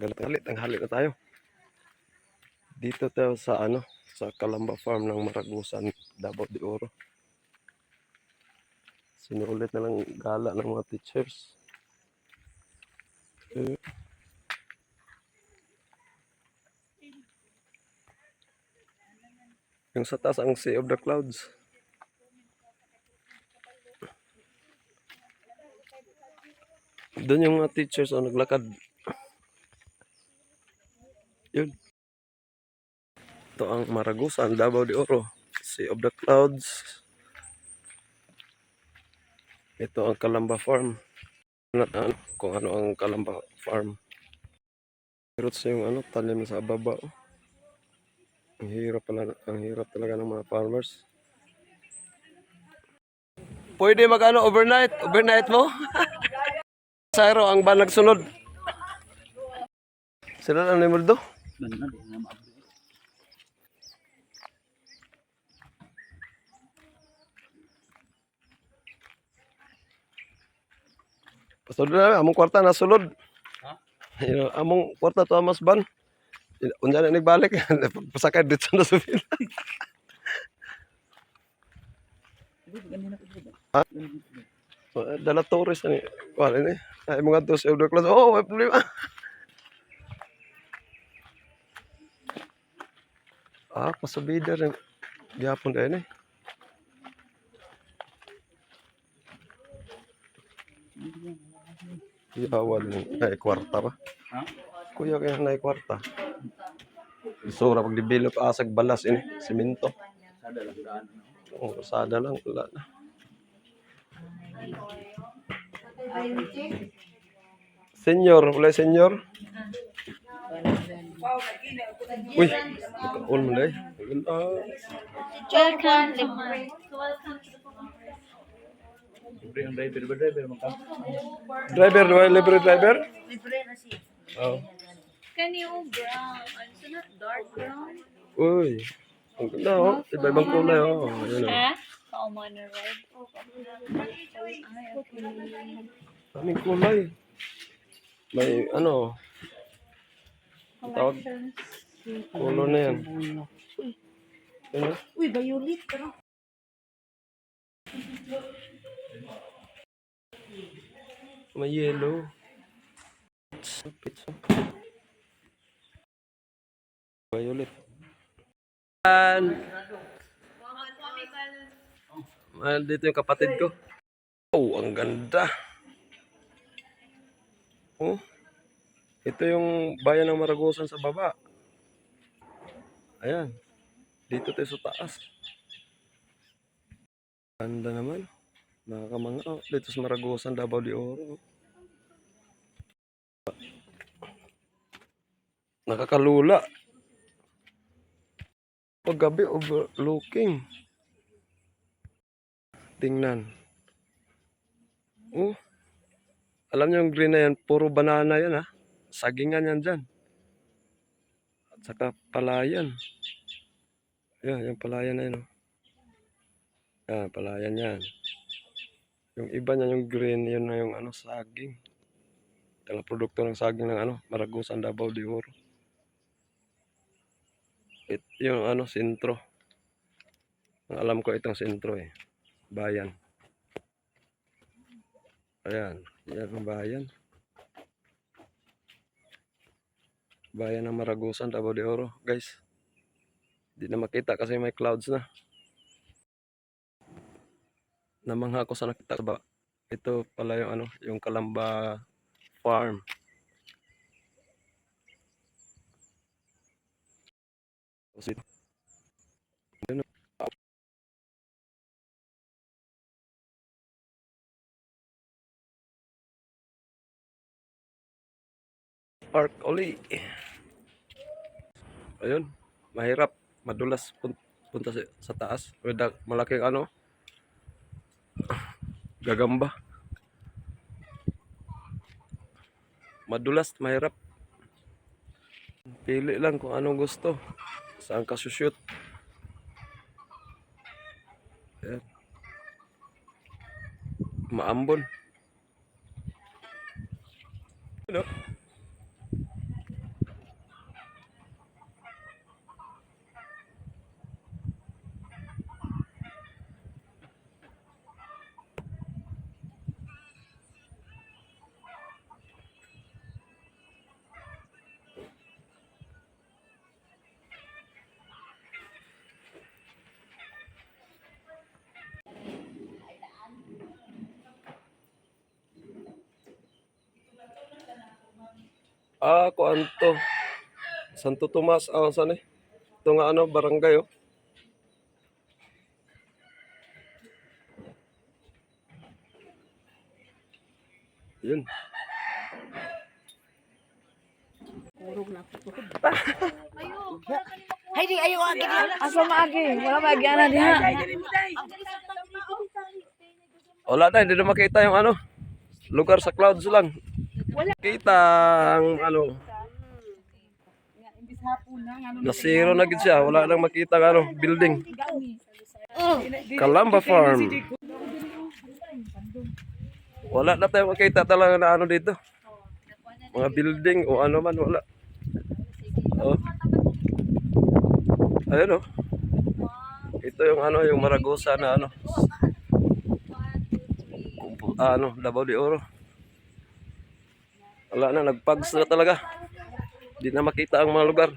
Magalit halit, ang halit na tayo. Dito tayo sa ano, sa Kalamba Farm ng Maragusan, Davao de Oro. Sinulit na lang gala ng mga teachers. Eh. Yung sa taas ang Sea of the Clouds. Doon yung mga teachers ang naglakad. Yun. Ito ang Maragusan, Davao de Oro. Sea of the Clouds. Ito ang Kalamba Farm. Ano, kung ano ang Kalamba Farm. Roots yung ano, talim sa baba. oh. Ang hirap pala, ang hirap talaga ng mga farmers. Pwede mag ano, overnight, overnight mo? Sayro, ang ba nagsunod? Sila na ni Muldo? Pasod na, among kwarta na sulod. Ha? Yo, among kwarta to amas ban. Unya na nagbalik, pasakay dito na sa villa. Ha? Dala tourist ni. Wala ni. Ay mga dos euro class. Oh, may problema. Ah, pasubida rin. Gihapon tayo ni. Yawal ni. Ay, kwarta pa. Ha? Kuya kaya na kwarta. Isura pag develop asag balas ini, semento. Sada lang daan. Oh, sada lang wala na. Senyor, wala senyor. Uy, all mo dai. Ganda. Welcome, libre. Libre ang driver ba driver mo ka? Driver, libre driver? Libre na siya. Oh. Kaniyo brown. Ano na? Dark brown? Uy. Ang ganda oh. Iba-ibang kulay oh. Oh. Ha? Common na red. Ay, okay. Kulay. May ano, tawag kulo na yan. Oh. Uy, violet. Pero. May yellow. Pizza. Violet. Yan. Ah, dito yung kapatid ko. Oh, ang ganda. Oh. Ito yung bayan ng Maragosan sa baba. Ayan. Dito tayo sa taas. Ganda naman. Nakakamanga. Oh, dito sa Maragosan, Davao de Oro. Nakakalula. Paggabi, overlooking. Tingnan. Oh. Alam niyo yung green na yan, puro banana yan ha. Sagingan yan dyan. At saka palayan. Yan, yung palayan na yan. Oh. Yan, palayan yan. Yung iba niya, yung green, yun na yung ano, saging. Talang produkto ng saging ng ano, Maragusan, Davao de Oro. It, yung ano, sentro. Ang alam ko itong sentro eh. Bayan. Ayan, yan ang bayan. Bayan ng Maragusan, Davao de Oro, guys. Di na makita kasi may clouds na. Namangha ako sa nakita ba. Ito pala yung ano, yung Kalamba Farm. Tapos Park Oli. Ayun, mahirap, madulas pun- punta sa, taas. May malaking ano, gagamba. Madulas, mahirap. Pili lang kung anong gusto. Saan ka shoot. Ayan. Maambon. Ano? Ah, kuan to. Santo Tomas, ah, saan eh? Ito nga ano, barangay oh. Yun. Ay, di ayo agi. Asa maagi? Wala maagi ana diha. Wala na, hindi na makita yung ano. Lugar sa clouds lang. Kita ang ano. Nasiro na gid siya. Wala nang makita ang ano, building. Kalamba Farm. Wala na tayo makita talaga na ano dito. Mga building o ano man, wala. Oh. Ayun oh. Ito yung ano, yung Maragosa na ano. Ah, ano, Davao de Oro. Wala na, nagpags na talaga. Di na makita ang mga lugar.